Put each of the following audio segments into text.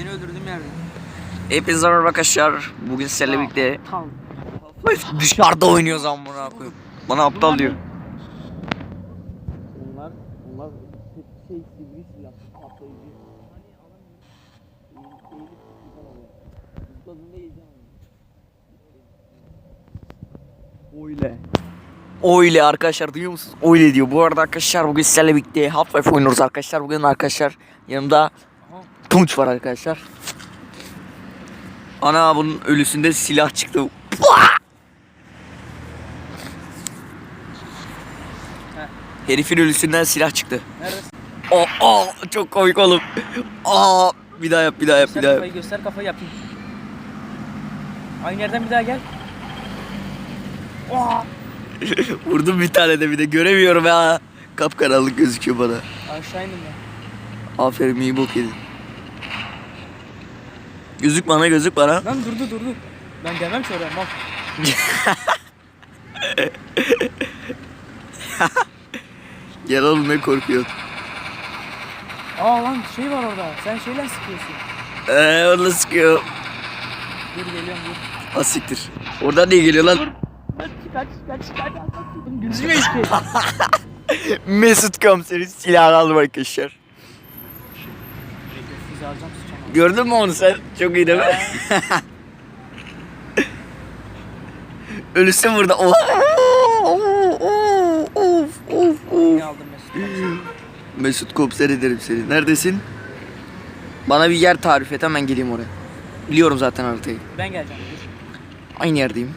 Seni öldürdüğüm yerde. Hepinize merhaba arkadaşlar. Bugün sizlerle birlikte Tamam. dışarıda oynuyoruz amına koyayım. Bana aptal diyor. Bunlar, bunlar şey sivri silah, patlayıcı. Öyle. Öyle arkadaşlar duyuyor musunuz? Öyle diyor. Bu arada arkadaşlar bugün sizlerle birlikte Half-Life oynuyoruz arkadaşlar. Bugün arkadaşlar yanımda Tunç var arkadaşlar. Ana bunun ölüsünde silah çıktı. Herifin ölüsünden silah çıktı. Neredesin? Aa, aa, çok komik oğlum. Aa, bir daha yap, bir daha yap, bir daha yap. kafayı, göster kafayı yapayım. Aynı yerden bir daha gel. Oha! Vurdum bir tane de bir de göremiyorum ya. Kapkaranlık gözüküyor bana. Aşağı indim ben. Aferin iyi bok yedin. Gözük bana gözük bana. Lan durdu durdu. Ben demem ki oraya mal. Gel oğlum ne korkuyorsun. Aa lan şey var orada. Sen şeyler sıkıyorsun. Eee onu sıkıyor. Dur geliyorum dur. Asiktir. Oradan niye geliyor lan? Kaç kaç kaç kaç. Gözüme işte. Mesut komiserin silahını aldım arkadaşlar. Sizi alacağım. Gördün mü onu sen? Çok iyi değil mi? Ölüsün burada. Oh. Of of of Mesut? Mesut komiser ederim seni. Neredesin? Bana bir yer tarif et hemen geleyim oraya. Biliyorum zaten haritayı. Ben geleceğim. Aynı yerdeyim.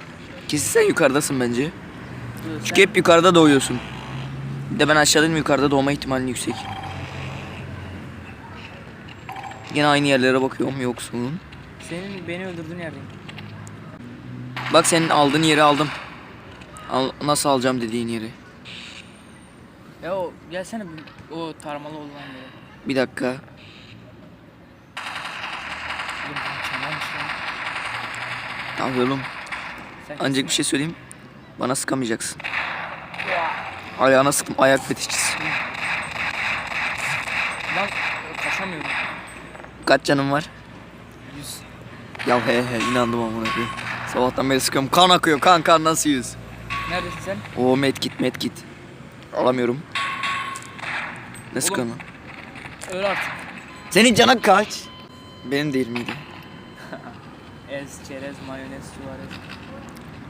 Kesin sen yukarıdasın bence. Çünkü hep yukarıda doğuyorsun. Bir de ben aşağıdayım yukarıda doğma ihtimalin yüksek. Yine aynı yerlere bakıyorum yoksun. Senin beni öldürdüğün yerdeyim. Bak senin aldığın yeri aldım. Al, nasıl alacağım dediğin yeri. Ya o gelsene o tarmalı olan yere. Bir dakika. Oğlum bu çamaymış lan. Tamam oğlum. Sen Ancak bir şey söyleyeyim. Bana sıkamayacaksın. Ayağına sıktım ayak fetişçisi. Lan kaçamıyorum. Kaç canın var? Yüz. Ya he he inandım amına koyayım. Sabahtan beri sıkıyorum. Kan akıyor kan kan nasıl yüz? Neredesin sen? O medkit medkit. Alamıyorum. Ne sıkanı? Öl artık. Senin canın kaç? Benim değil miydi? Ez, çerez, mayonez, suarez.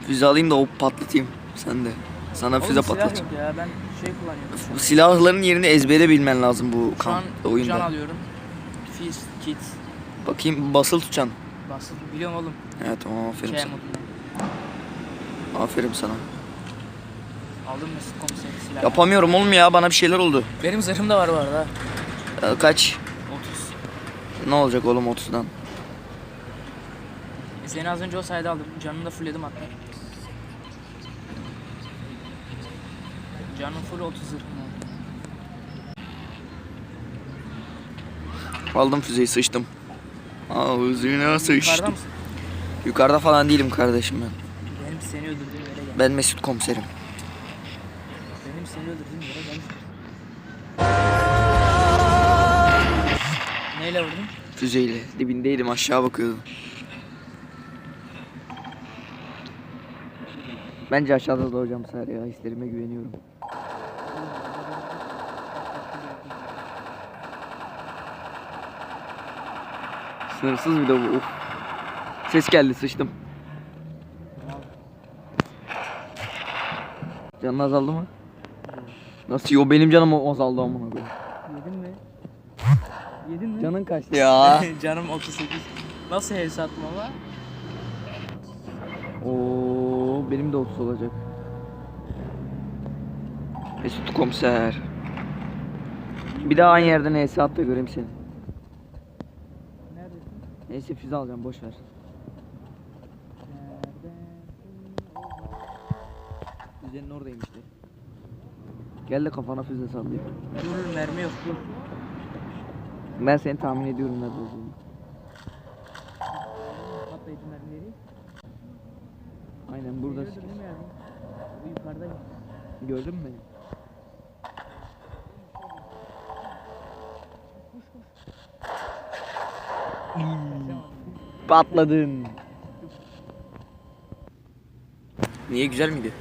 Füze alayım da o patlatayım. Sen de. Sana füze silah patlatacağım. yok ya ben şey kullanıyorum. Bu silahların yerini ezbere bilmen lazım bu Şu an oyunda. can alıyorum. Fist, kit, Bakayım basılı tutacaksın. basıl. Biliyorum oğlum. Evet tamam aferin Şey sana. modunda. Aferin sana. Aldım Mesut komiseri silah. Yapamıyorum oğlum ya bana bir şeyler oldu. Benim zırhım da var bu arada. Ee, kaç? 30. Ne olacak oğlum 30'dan? E seni az önce o sayede aldım. Canını da fullledim hatta. Canım full 30 zırhım var. Aldım füzeyi sıçtım. Ağzına Yukarıda sıçtım. mısın? Yukarıda falan değilim kardeşim ben. Benim seni öldürdüğüm yere gel. Ben Mesut komiserim. Benim seni öldürdüğüm yere gel. Neyle vurdun? Füzeyle. Dibindeydim aşağı bakıyordum. Bence aşağıda doğacağım Sar ya. Hislerime güveniyorum. Sınırsız bir de bu. Of. Ses geldi sıçtım. Canın azaldı mı? Nasıl yo benim canım azaldı amına koyayım. Yedin mi? Yedin mi? Canın kaçtı ya. Canım 38. Nasıl hev sattım ama? Oo benim de 30 olacak. Mesut komiser. Bir daha aynı yerden neyse at da göreyim seni. Neyse füze alacağım boş ver. Füzenin oradayım işte. Gel de kafana füze sallayayım. Dur mermi yok dur. Ben seni tahmin ediyorum nerede olduğunu. Patlayıcı mermileri. Aynen burada. Gördün yani? Bu yukarıda. Gördün mü beni? Patladın. Niye güzel miydi?